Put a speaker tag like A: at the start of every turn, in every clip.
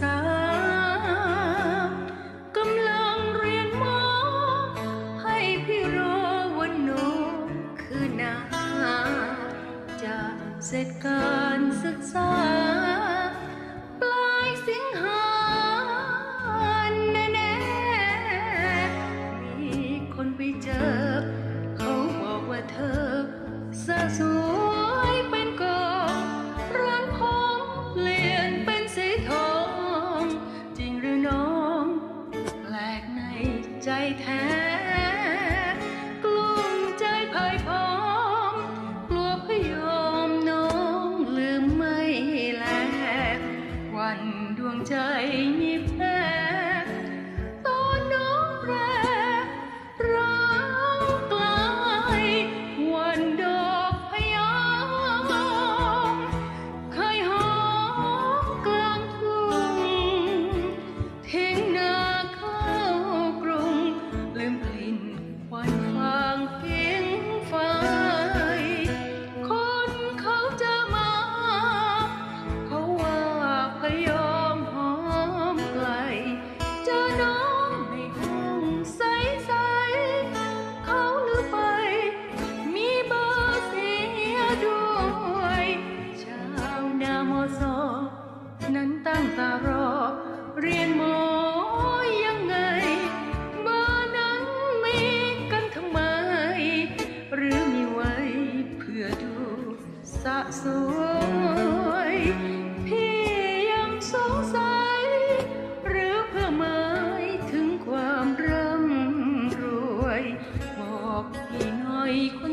A: ษากำลังเรียนหมอ ให้พี่รอวันโนคือนาจะเสร็จกัน ใจแท้กลุ้มใจเผยพ้อมกลัวพยอมน้องลืมไม่แลวันดวงใจมีแพ้ frequency.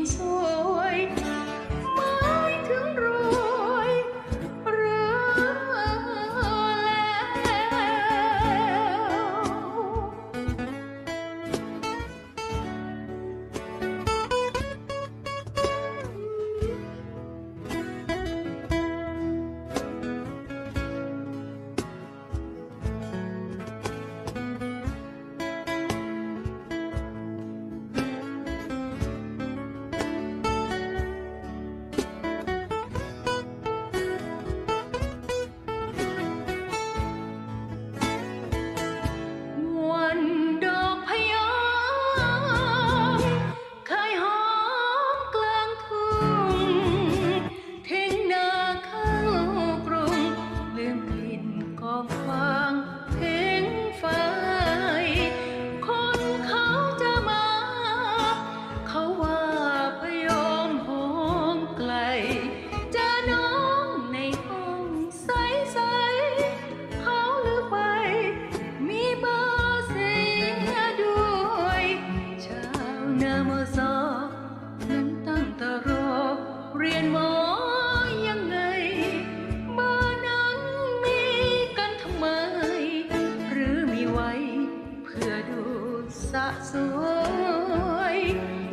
A: Satsang with Mooji